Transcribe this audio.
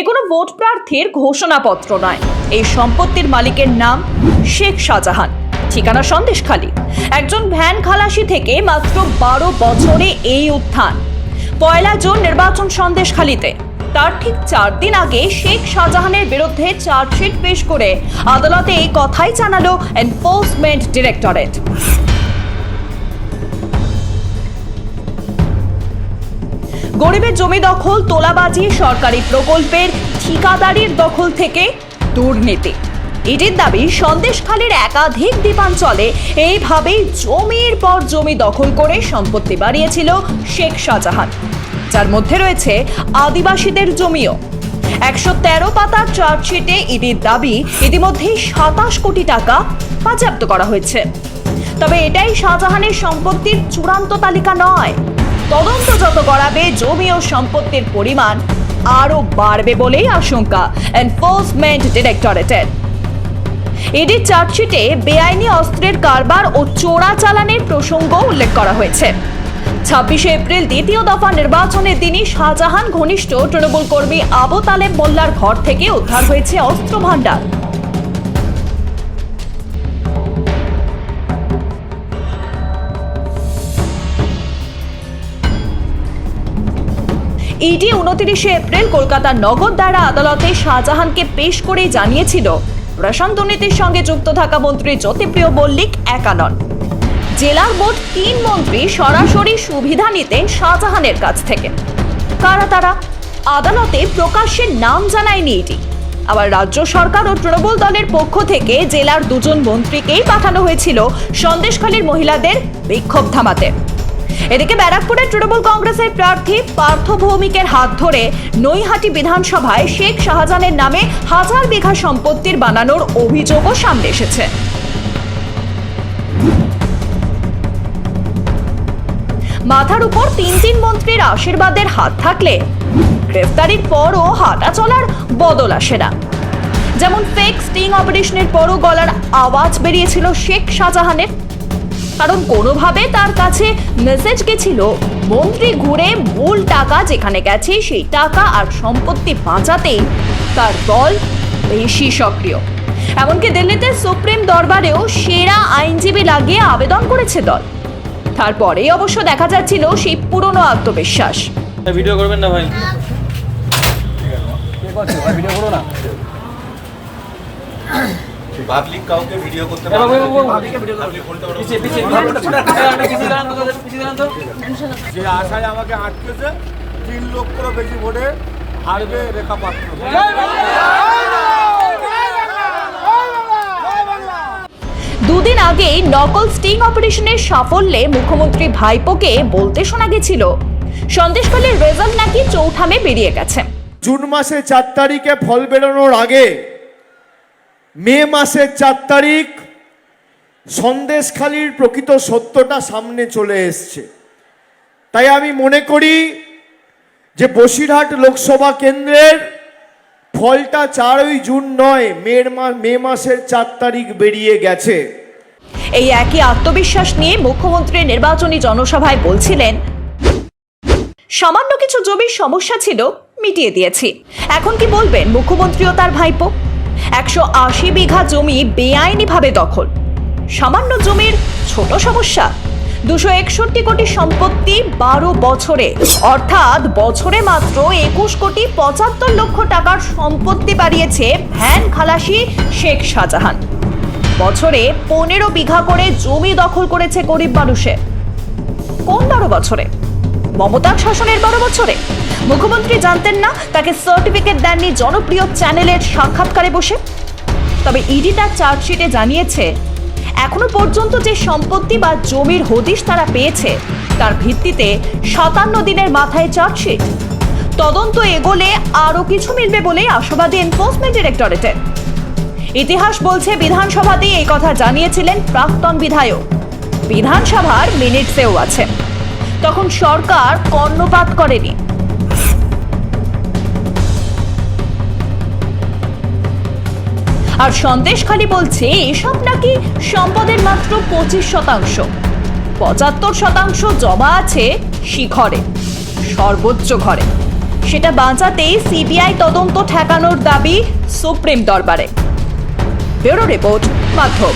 এ কোনো ভোট প্রার্থীর ঘোষণাপত্র নয়। এই সম্পত্তির মালিকের নাম শেখ শাহজাহান। ঠিকানা সন্দেশখালী। একজন ভ্যান খালাসি থেকে মাত্র বারো বছরে এই উত্থান। পয়লা জুন নির্বাচন সন্দেশখালীতে। তার ঠিক চার দিন আগে শেখ শাহজাহানের বিরুদ্ধে চার্জশিট পেশ করে আদালতে এই কথাই জানালো এনফোর্সমেন্ট ডিরেক্টরেট গরিবের জমি দখল, তোলাবাজি, সরকারি প্রকল্পের ঠিকাদারির দখল থেকে দুর্নীতি। ইডির দাবি, সন্দেশখালীর একাধিক দ্বীপাঞ্চলে এইভাবেই জমির পর জমি দখল করে সম্পত্তি বাড়িয়েছিল শেখ শাহজাহান। যার মধ্যে রয়েছে আদিবাসীদের জমিও। একশো তেরো পাতার চার্জশিটে ইডির দাবি, ইতিমধ্যেই সাতাশ কোটি টাকা বাজেয়াপ্ত করা হয়েছে। তবে এটাই শাহজাহানের সম্পত্তির চূড়ান্ত তালিকা নয়। তদন্ত যত করাবে জমি ও সম্পত্তির পরিমাণ আরও বাড়বে বলেই আশঙ্কা এনফোর্সমেন্ট ডিরেক্টরেটের ইডির চার্জশিটে বেআইনি অস্ত্রের কারবার ও চোরাচালানের প্রসঙ্গ উল্লেখ করা হয়েছে। ছাব্বিশে এপ্রিল দ্বিতীয় দফা নির্বাচনের দিনই শাহজাহান ঘনিষ্ঠ তৃণমূল কর্মী আবু তালেব মোল্লার ঘর থেকে উদ্ধার হয়েছে অস্ত্র ভাণ্ডার ইডি উনতিরিশে এপ্রিল কলকাতার নগদ দ্বারা আদালতে শাহজাহানকে পেশ করে জানিয়েছিল। রেশন দুর্নীতির সঙ্গে যুক্ত থাকা মন্ত্রী জ্যোতিপ্রিয় মল্লিক একা নন। জেলার মোট তিন মন্ত্রী সরাসরি সুবিধা নিতেন শাহজাহানের কাছ থেকে। কারা তারা? আদালতে প্রকাশ্যের নাম জানায়নি ইডি। আবার রাজ্য সরকার ও তৃণমূল দলের পক্ষ থেকে জেলার দুজন মন্ত্রীকেই পাঠানো হয়েছিল সন্দেশখালীর মহিলাদের বিক্ষোভ থামাতে। এদিকে ব্যারাকপুরের তৃণমূল কংগ্রেসের প্রার্থী পার্থ ভৌমিকের হাত ধরে নৈহাটি বিধানসভায় শেখ শাহজাহানের নামে হাজার বিঘা সম্পত্তির বানানোর অভিযোগও সামনে এসেছে। মাথার উপর তিন তিন মন্ত্রীর আশীর্বাদের হাত থাকলে গ্রেফতারির পরও হাঁটা চলার বদল আসে না। যেমন ফেক স্টিং অপারেশনের পরও গলার আওয়াজ বেরিয়েছিল শেখ শাহজাহানের। কারণ কোনোভাবে তার কাছে মেসেজ গেছিল মন্ত্রী ঘুরে মূল টাকা যেখানে গেছে সেই টাকা আর সম্পত্তি বাঁচাতেই তার দল বেশি সক্রিয়। এমনকি দিল্লিতে সুপ্রিম দরবারেও সেরা আইনজীবী লাগিয়ে আবেদন করেছে দল। তারপরেই অবশ্য দেখা যাচ্ছিল সেই পুরনো আত্মবিশ্বাস। ভিডিও করবেন না ভাই? পাবলিক কাউকে ভিডিও করতে পারবে। যে আশায় আমাকে আটকেছে তিন লক্ষেরও বেশি ভোটে হারবে রেখা পাত্র দুদিন আগেই নকল স্টিং অপারেশনের সাফল্যে মুখ্যমন্ত্রী ভাইপোকে বলতে শোনা গেছিল সন্দেশখালীর রেজাল্ট নাকি চৌঠামে বেরিয়ে গেছে জুন মাসে চার তারিখে ফল বেরোনোর আগে মে মাসের চার তারিখ সন্দেশখালির প্রকৃত সত্যটা সামনে চলে এসছে। তাই আমি মনে করি যে বসিরহাট লোকসভা কেন্দ্রের ফলটা চারই জুন নয়, মের মে মাসের চার তারিখ বেরিয়ে গেছে। এই একই আত্মবিশ্বাস নিয়ে মুখ্যমন্ত্রী নির্বাচনী জনসভায় বলছিলেন, সামান্য কিছু জমির সমস্যা ছিল, মিটিয়ে দিয়েছি। এখন কি বলবেন মুখ্যমন্ত্রী ও তার ভাইপো? একশো আশি বিঘা জমি বেআইনিভাবে দখল। সামান্য জমির ছোট সমস্যা। দুশো একষট্টি কোটি সম্পত্তি বারো বছরে। অর্থাৎ বছরে মাত্র একুশ কোটি পঁচাত্তর লক্ষ টাকার সম্পত্তি বাড়িয়েছে ভ্যান খালাসি শেখ শাহজাহান। বছরে পনেরো বিঘা করে জমি দখল করেছে গরিব মানুষে। কোন বারো বছরে? মমতার শাসনের বারো বছরে? মুখ্যমন্ত্রী জানতেন না, তাকে সার্টিফিকেট দেননি জনপ্রিয় চ্যানেলের সাক্ষাৎকারে বসে। তবে ইডি তার চার্জশিটে জানিয়েছে, এখনও পর্যন্ত যে সম্পত্তি বা জমির হদিশ তারা পেয়েছে, তার ভিত্তিতে সাতান্ন দিনের মাথায় চার্জশিট। তদন্ত এগোলে আরও কিছু মিলবে বলেই আশাবাদী এনফোর্সমেন্ট ডিরেক্টরেটের ইতিহাস বলছে, বিধানসভাতেই এই কথা জানিয়েছিলেন প্রাক্তন বিধায়ক। বিধানসভার মিনিটসেও আছে। তখন সরকার কর্ণপাত করেনি। আর সন্দেশখালী বলছে, এসব নাকি সম্পদের মাত্র পঁচিশ শতাংশ। পঁচাত্তর শতাংশ জমা আছে শিখরে, সর্বোচ্চ ঘরে। সেটা বাঁচাতেই সিবিআই তদন্ত ঠেকানোর দাবি সুপ্রিম দরবারে। ব্যুরো রিপোর্ট, মাধ্যম।